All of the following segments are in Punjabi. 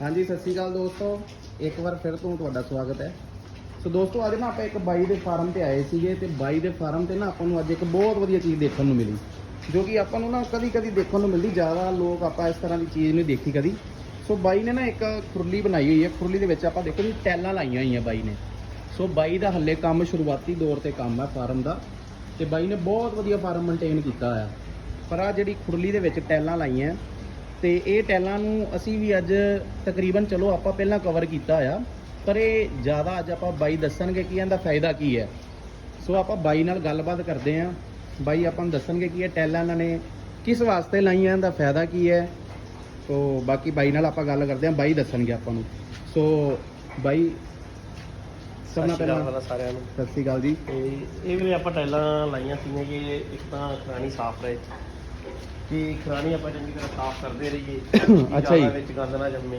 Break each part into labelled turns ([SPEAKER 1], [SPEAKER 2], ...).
[SPEAKER 1] ਹਾਂਜੀ, ਸਤਿ ਸ਼੍ਰੀ ਅਕਾਲ ਦੋਸਤੋ। ਇੱਕ ਵਾਰ ਫਿਰ ਤੋਂ ਤੁਹਾਡਾ ਸਵਾਗਤ ਹੈ। ਸੋ ਦੋਸਤੋ, ਅੱਜ ਨਾ ਆਪਾਂ ਇੱਕ ਬਾਈ ਦੇ ਫਾਰਮ ਤੇ ਆਏ ਸੀਗੇ ਤੇ ਬਾਈ ਦੇ ਫਾਰਮ ਤੇ ਨਾ ਆਪਾਂ ਨੂੰ ਅੱਜ ਇੱਕ ਬਹੁਤ ਵਧੀਆ ਚੀਜ਼ ਦੇਖਣ ਨੂੰ ਮਿਲੀ, ਜੋ ਕਿ ਆਪਾਂ ਨੂੰ ਨਾ ਕਦੀ ਕਦੀ ਦੇਖਣ ਨੂੰ ਮਿਲਦੀ, ਜ਼ਿਆਦਾ ਲੋਕ ਆਪਾਂ ਇਸ ਤਰ੍ਹਾਂ ਦੀ ਚੀਜ਼ ਨਹੀਂ ਦੇਖੀ ਕਦੀ। ਸੋ ਬਾਈ ਨੇ ਨਾ ਇੱਕ ਖੁਰਲੀ ਬਣਾਈ ਹੋਈ ਹੈ। ਖੁਰਲੀ ਦੇ ਵਿੱਚ ਆਪਾਂ ਦੇਖੋ ਜੀ, ਟੈਲਾਂ ਲਾਈਆਂ ਹੋਈਆਂ ਬਾਈ ਨੇ। ਸੋ ਬਾਈ ਦਾ ਹੱਲੇ ਕੰਮ ਸ਼ੁਰੂਆਤੀ ਦੌਰ ਤੇ ਕੰਮ ਹੈ ਫਾਰਮ ਦਾ, ਤੇ ਬਾਈ ਨੇ ਬਹੁਤ ਵਧੀਆ ਫਾਰਮ ਮੇਨਟੇਨ ਕੀਤਾ ਹੋਇਆ। ਪਰ ਆ ਜਿਹੜੀ ਖੁਰਲੀ ਦੇ ਵਿੱਚ ਟੈਲਾਂ ਲਾਈਆਂ ਤੇ ਇਹ ਟੈਲਾਂ ਨੂੰ ਅਸੀਂ ਵੀ ਅੱਜ ਤਕਰੀਬਨ ਚਲੋ ਆਪਾਂ ਪਹਿਲਾਂ ਕਵਰ ਕੀਤਾ ਆ ਪਰ ਇਹ ਜ਼ਿਆਦਾ ਅੱਜ ਆਪਾਂ ਬਾਈ ਦੱਸਣਗੇ ਕਿ ਇਹਦਾ ਫਾਇਦਾ ਕੀ ਹੈ। ਸੋ ਆਪਾਂ ਬਾਈ ਨਾਲ ਗੱਲਬਾਤ ਕਰਦੇ ਆਂ ਬਾਈ ਆਪਾਂ ਨੂੰ ਦੱਸਣਗੇ ਕਿ ਇਹ ਟੈਲਾਂ ਇਹਨਾਂ ਨੇ ਕਿਸ ਵਾਸਤੇ ਲਾਈਆਂ ਇਹਦਾ ਫਾਇਦਾ ਕੀ ਹੈ। ਸੋ ਬਾਕੀ ਬਾਈ ਨਾਲ ਆਪਾਂ ਗੱਲ ਕਰਦੇ ਆਂ ਬਾਈ ਦੱਸਣਗੇ ਆਪਾਂ ਨੂੰ। ਸੋ ਬਾਈ ਸਭ ਨਾਲ ਪਹਿਲਾਂ
[SPEAKER 2] ਸਾਰਿਆਂ ਨੂੰ।
[SPEAKER 1] ਸਤਿ ਸ਼੍ਰੀ ਅਕਾਲ ਜੀ।
[SPEAKER 2] ਤੇ ਇਹ ਵੀ ਆਪਾਂ ਟਾਈਲਾਂ ਲਾਈਆਂ ਸੀਗੀਆਂ ਕਿ ਇੱਕ ਤਾਂ ਖਰਾਣੀ ਸਾਫ਼ ਰਹੇ। ਕਿ ਖਰਾਣੀ ਆਪਾਂ ਚੰਗੀ ਤਰ੍ਹਾਂ ਸਾਫ਼ ਕਰਦੇ ਰਹੀਏ ਕਿ
[SPEAKER 1] ਅੱਛਾ ਜੀ।
[SPEAKER 2] ਜ਼ਿਆਦਾ ਵਿੱਚ ਗੰਦ ਨਾ ਜੰਮੇ।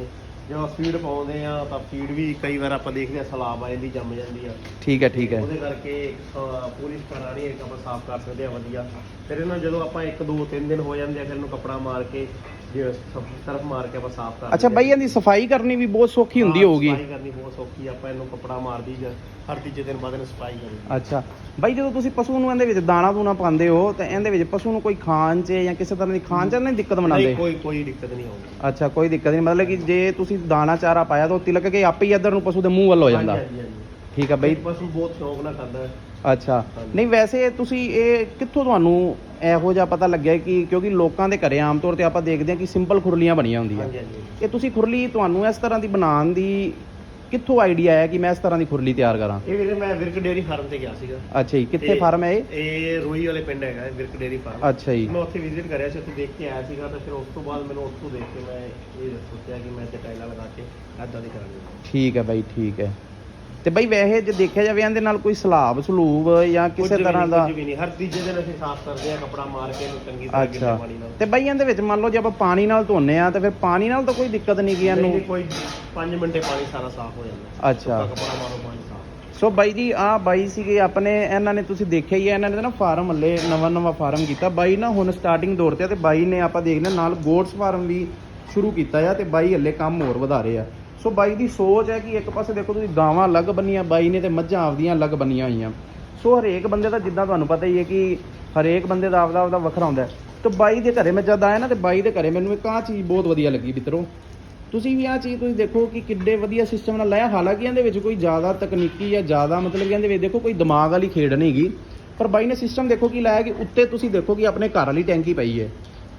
[SPEAKER 2] ਜਦੋਂ ਫੀਡ ਪਾਉਂਦੇ ਆ ਤਾਂ ਫੀਡ ਵੀ ਕਈ ਵਾਰ ਆਪਾਂ ਦੇਖਦੇ ਆ ਸਲਾਬ ਆ ਜਾਂਦੀ ਜੰਮ ਜਾਂਦੀ ਆ।
[SPEAKER 1] ਠੀਕ ਹੈ ਠੀਕ ਹੈ।
[SPEAKER 2] ਉਹਦੇ ਕਰਕੇ ਅਹ, ਪੂਰੀ ਖਰਾਣੀ ਇੱਕ ਆਪਾਂ ਸਾਫ਼ ਕਰ ਸਕਦੇ ਆ ਵਧੀਆ। ਫਿਰ ਇਹਨਾਂ ਜਦੋਂ ਆਪਾਂ ਇੱਕ ਦੋ ਤਿੰਨ ਦਿਨ ਹੋ ਜਾਂਦੇ ਆ ਫਿਰ ਇਹਨੂੰ ਕੱਪੜਾ ਮਾਰ ਕੇ ਜੇ ਸਰਫ ਮਾਰ ਕੇ ਆਪਾਂ ਸਾਫ਼ ਕਰ
[SPEAKER 1] ਅੱਛਾ ਬਾਈ ਇਹਦੀ ਸਫ਼ਾਈ ਕਰਨੀ ਵੀ ਬਹੁਤ ਸੌਖੀ ਹੁੰਦੀ
[SPEAKER 2] ਹਾਂ,
[SPEAKER 1] ਹੋਊਗੀ।
[SPEAKER 2] ਸਫ਼ਾਈ ਕਰਨੀ ਬਹੁਤ ਸੌਖੀ ਆ, ਆਪਾਂ ਇਹਨੂੰ ਕੱਪੜਾ ਮਾਰਦੀ ਜਾਂ ਹਰ ਤੀਜੇ ਦਿਨ ਬਾਅਦ ਇਹਨੂੰ ਸਫ਼ਾਈ ਕਰੀ
[SPEAKER 1] ਅੱਛਾ। ਬਾਈ ਜਦੋਂ ਤੁਸੀਂ ਪਸ਼ੂ ਨੂੰ ਇਹਦੇ ਵਿੱਚ ਦਾਣਾ ਦੂਣਾ ਪਾਉਂਦੇ ਹੋ ਤਾਂ ਇਹਦੇ ਵਿੱਚ ਪਸ਼ੂ ਨੂੰ ਕੋਈ ਖਾਣ 'ਚ ਜਾਂ ਕਿਸੇ ਤਰ੍ਹਾਂ ਦੀ ਖਾਣ 'ਚ ਨਹੀਂ ਦਿੱਕਤ ਬਣਾਉਂਦੇ?
[SPEAKER 2] ਨਹੀਂ ਕੋਈ ਕੋਈ ਦਿੱਕਤ ਨਹੀਂ ਆਉਂਦੀ।
[SPEAKER 1] ਅੱਛਾ ਕੋਈ ਦਿੱਕਤ ਨਹੀਂ। ਮਤਲਬ ਕਿ ਜੇ ਤੁਸੀਂ ਦਾਣਾ ਚਾਰਾ ਪਾਇਆ ਤਾਂ ਉਹ ਤਿਲਕ ਕੇ ਆਪੇ ਹੀ ਇੱਧਰ ਨੂੰ ਪਸ਼ੂ ਦੇ ਮੂੰਹ ਵੱਲ ਹੋ ਜਾਂਦਾ।
[SPEAKER 2] ਹਾਂਜੀ, ਹਾਂਜੀ,
[SPEAKER 1] ਠੀਕ ਹੈ
[SPEAKER 2] ਹਾਂਜੀ।
[SPEAKER 1] ਬਾਈ
[SPEAKER 2] ਪਸ਼ੂ ਬਹੁਤ ਸ਼ੌਕ ਨਾਲ ਖਾਂਦਾ ਹੈ।
[SPEAKER 1] ਅੱਛਾ। ਨਹੀਂ ਵੈਸੇ ਤੁਸੀਂ ਇਹ ਕਿੱਥੋਂ ਤੁਹਾਨੂੰ ਇਹੋ ਜਿਹਾ ਪਤਾ ਲੱਗਿਆ ਕਿ ਕਿਉਂਕਿ ਲੋਕਾਂ ਦੇ ਘਰੇ ਆਮ ਤੌਰ ਤੇ ਆਪਾਂ ਦੇਖਦੇ ਹਾਂ ਕਿ ਸਿੰਪਲ ਖੁਰਲੀਆਂ ਬਣੀਆਂ ਹੁੰਦੀਆਂ।
[SPEAKER 2] ਹਾਂਜੀ ਹਾਂਜੀ।
[SPEAKER 1] ਇਹ ਤੁਸੀਂ ਖੁਰਲੀ ਤੁਹਾਨੂੰ ਇਸ ਤਰ੍ਹਾਂ ਦੀ ਬਣਾਉਣ ਦੀ ਕਿੱਥੋਂ ਆਈਡੀਆ ਆਇਆ ਕਿ ਮੈਂ ਇਸ ਤਰ੍ਹਾਂ ਦੀ ਖੁਰਲੀ ਤਿਆਰ ਕਰਾਂ?
[SPEAKER 2] ਇਹ ਵੀਰੇ ਮੈਂ ਵਿਰਕ ਡੇਅਰੀ ਫਾਰਮ ਤੇ ਗਿਆ ਸੀਗਾ।
[SPEAKER 1] ਅੱਛਾ ਜੀ ਕਿੱਥੇ ਫਾਰਮ ਹੈ ਇਹ?
[SPEAKER 2] ਇਹ ਰੋਈ ਵਾਲੇ ਪਿੰਡ ਹੈਗਾ ਇਹ ਵਿਰਕ ਡੇਅਰੀ ਫਾਰਮ।
[SPEAKER 1] ਅੱਛਾ ਜੀ।
[SPEAKER 2] ਮੈਂ ਉੱਥੇ ਵਿਜ਼ਿਟ ਕਰਿਆ ਸੀ ਉੱਥੇ ਦੇਖ ਕੇ ਆਇਆ ਸੀਗਾ ਤਾਂ ਫਿਰ ਉਸ ਤੋਂ ਬਾਅਦ ਮੈਨੂੰ ਉੱਥੋਂ ਦੇਖ ਕੇ ਮੈਂ ਇਹ ਸੋਚਿਆ ਕਿ ਮੈਂ ਤੇ ਟਾਈਲਾਂ ਲਗਾ ਕੇ ਏਦਾਂ ਦੀ ਕਰਾਂਗੇ।
[SPEAKER 1] ਠੀਕ ਹੈ ਬਾਈ ਠੀਕ ਹੈ। ਤੇ ਬਾਈ ਵੈਸੇ ਜੇ ਦੇਖਿਆ ਜਾਵੇ ਇਹਦੇ ਨਾਲ ਕੋਈ ਸਲਾਬ ਸਲੂਬ ਜਾਂ ਕਿਸੇ ਤਰ੍ਹਾਂ ਦਾ
[SPEAKER 2] ਕੁਝ ਵੀ ਨਹੀਂ। ਹਰ ਤੀਜੇ ਦਿਨ ਅਸੀਂ ਸਾਫ਼ ਕਰਦੇ ਆ ਕੱਪੜਾ ਮਾਰ ਕੇ ਇਹਨੂੰ ਚੰਗੀ ਤਰ੍ਹਾਂ ਗਿੱਲੇ
[SPEAKER 1] ਅੱਛਾ
[SPEAKER 2] ਪਾਣੀ ਨਾਲ।
[SPEAKER 1] ਤੇ ਬਾਈ ਇਹਦੇ ਵਿੱਚ ਮੰਨ ਲਓ ਜੇ ਆਪਾਂ ਪਾਣੀ ਨਾਲ ਧੋਨੇ ਆ ਤੇ ਫਿਰ ਪਾਣੀ ਨਾਲ ਤਾਂ ਕੋਈ ਦਿੱਕਤ ਨਹੀਂ ਗਈ ਇਹਨੂੰ?
[SPEAKER 2] ਨਹੀਂ, ਕੋਈ 5 ਮਿੰਟੇ ਪਾਣੀ ਸਾਰਾ ਸਾਫ਼ ਹੋ ਜਾਂਦਾ।
[SPEAKER 1] ਅੱਛਾ।
[SPEAKER 2] ਕੱਪੜਾ ਮਾਰੋ ਪਾਣੀ ਸਾਫ਼।
[SPEAKER 1] ਸੋ ਬਾਈ ਜੀ ਆ ਬਾਈ ਸੀਗੇ ਆਪਣੇ ਇਹਨਾਂ ਨੇ ਤੁਸੀਂ ਦੇਖਿਆ ਹੀ ਹੈ ਇਹਨਾਂ ਨੇ ਤਾਂ ਨਾ ਫਾਰਮ ਹੱਲੇ ਨਵਾਂ ਨਵਾਂ ਫਾਰਮ ਕੀਤਾ। ਬਾਈ ਨਾ ਹੁਣ ਸਟਾਰਟਿੰਗ ਦੌਰ ਤੇ ਆ ਤੇ ਬਾਈ ਨੇ ਆਪਾਂ ਦੇਖਦੇ ਹਾਂ ਨਾਲ ਗੋਡਸ ਫਾਰਮ ਵੀ ਸ਼ੁਰੂ ਕੀਤਾ ਆ ਤੇ ਬਾਈ ਹੱਲੇ ਕੰਮ ਹੋਰ ਵਧਾ ਰਹੇ ਆ। ਸੋ ਬਾਈ ਦੀ ਸੋਚ ਹੈ ਕਿ ਇੱਕ ਪਾਸੇ ਦੇਖੋ ਤੁਸੀਂ ਗਾਵਾਂ ਅਲੱਗ ਬੰਨੀਆਂ, ਬਾਈ ਨੇ ਤੇ ਮੱਝਾਂ ਆਪਦੀਆਂ ਅਲੱਗ ਬੰਨੀਆਂ ਹੋਈਆਂ। ਸੋ ਹਰੇਕ ਬੰਦੇ ਦਾ ਜਿੱਦਾਂ ਤੁਹਾਨੂੰ ਪਤਾ ਹੀ ਹੈ ਕਿ ਹਰੇਕ ਬੰਦੇ ਦਾ ਆਪਦਾ ਆਪਦਾ ਵੱਖਰਾ ਹੁੰਦਾ ਹੈ। ਤੇ ਬਾਈ ਦੇ ਘਰੇ ਮੈਂ ਜਦ ਆਇਆ ਨਾ, ਤੇ ਬਾਈ ਦੇ ਘਰੇ ਮੈਨੂੰ ਇੱਕ ਆਹ ਚੀਜ਼ ਬਹੁਤ ਵਧੀਆ ਲੱਗੀ ਮਿੱਤਰੋ। ਤੁਸੀਂ ਵੀ ਆਹ ਚੀਜ਼ ਤੁਸੀਂ ਦੇਖੋ ਕਿ ਕਿੱਡੇ ਵਧੀਆ ਸਿਸਟਮ ਨਾਲ ਲਾਇਆ। ਹਾਲਾਂਕਿ ਇਹਦੇ ਵਿੱਚ ਕੋਈ ਜ਼ਿਆਦਾ ਤਕਨੀਕੀ ਜਾਂ ਜ਼ਿਆਦਾ ਮਤਲਬ ਕਿ ਇਹਦੇ ਵਿੱਚ ਦੇਖੋ ਕੋਈ ਦਿਮਾਗ ਵਾਲੀ ਖੇਡ ਨਹੀਂ ਹੈਗੀ। ਪਰ ਬਾਈ ਨੇ ਸਿਸਟਮ ਦੇਖੋ ਕੀ ਲਾਇਆ ਕਿ ਉੱਤੇ ਤੁਸੀਂ ਦੇਖੋ ਕਿ ਆਪਣੇ ਘਰ ਵਾਲੀ ਟੈਂਕੀ ਪਈ ਹੈ।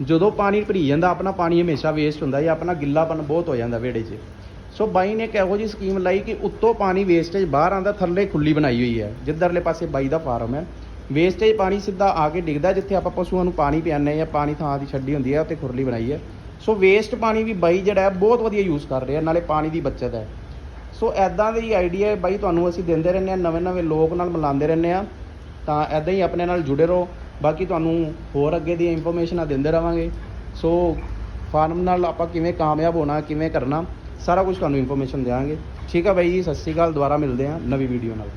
[SPEAKER 1] ਜਦੋਂ ਪਾਣੀ ਭਰੀ ਜਾਂਦਾ, ਆਪਣਾ ਪਾਣੀ ਹਮੇਸ਼ਾ ਵੇਸਟ ਹੁੰਦਾ ਜਾਂ ਆਪਣਾ ਗਿੱਲਾਪਨ ਬਹੁਤ ਹੋ ਜਾਂਦਾ ਵਿਹੜੇ 'ਚ। ਸੋ ਬਾਈ ਨੇ ਇੱਕ ਇਹੋ ਜਿਹੀ ਸਕੀਮ ਲਾਈ ਕਿ ਉੱਤੋਂ ਪਾਣੀ ਵੇਸਟੇਜ ਬਾਹਰ ਆਂਦਾ ਥੱਲੇ ਖੁੱਲੀ ਬਣਾਈ ਹੋਈ ਹੈ। ਜਿੱਧਰਲੇ ਪਾਸੇ ਬਾਈ ਦਾ ਫਾਰਮ ਹੈ। ਵੇਸਟੇਜ ਪਾਣੀ ਸਿੱਧਾ ਆ ਕੇ ਡਿੱਗਦਾ, ਜਿੱਥੇ ਆਪਾਂ ਪਸ਼ੂਆਂ ਨੂੰ ਪਾਣੀ ਪਿਆਉਂਦੇ ਜਾਂ ਪਾਣੀ ਥਾਂ ਦੀ ਛੱਡੀ ਹੁੰਦੀ ਹੈ, ਉੱਥੇ ਖੁਰਲੀ ਬਣਾਈ ਹੈ। ਸੋ ਵੇਸਟ ਪਾਣੀ ਵੀ ਬਾਈ ਜਿਹੜਾ ਹੈ, ਬਹੁਤ ਵਧੀਆ ਯੂਜ਼ ਕਰ ਰਿਹਾ, ਨਾਲੇ ਪਾਣੀ ਦੀ ਬਚਤ ਹੈ। ਸੋ ਐਦਾਂ ਦੇ ਹੀ ਆਈਡੀਆ ਬਾਈ, ਤੁਹਾਨੂੰ ਅਸੀਂ ਦਿੰਦੇ ਰਹਿੰਦੇ ਆ ਨਵੇਂ ਨਵੇਂ ਲੋਕ ਨਾਲ ਮਿਲਾਉਂਦੇ ਰਹਿੰਦੇ ਆ ਤਾਂ ਐਦਾਂ ਹੀ ਆਪਣੇ ਨਾਲ ਜੁੜੇ ਰਹੋ। ਬਾਕੀ ਤੁਹਾਨੂੰ ਹੋਰ ਅੱਗੇ ਦੀ ਇਨਫੋਰਮੇਸ਼ਨਾਂ ਦਿੰਦੇ ਰਵਾਂਗੇ। ਸੋ ਫਾਰਮ ਨਾਲ ਆਪਾਂ ਕਿਵੇਂ ਕਾਮਯਾਬ ਹੋਣਾ, ਕਿਵੇਂ ਕਰਨਾ ਸਾਰਾ ਕੁਝ ਤੁਹਾਨੂੰ ਇਨਫੋਰਮੇਸ਼ਨ ਦੇਵਾਂਗੇ ਠੀਕ ਆ ਬਾਈ ਜੀ, ਸਤਿ ਸ਼੍ਰੀ ਅਕਾਲ, ਦੁਬਾਰਾ ਮਿਲਦੇ ਹਾਂ ਨਵੀਂ ਵੀਡੀਓ ਨਾਲ।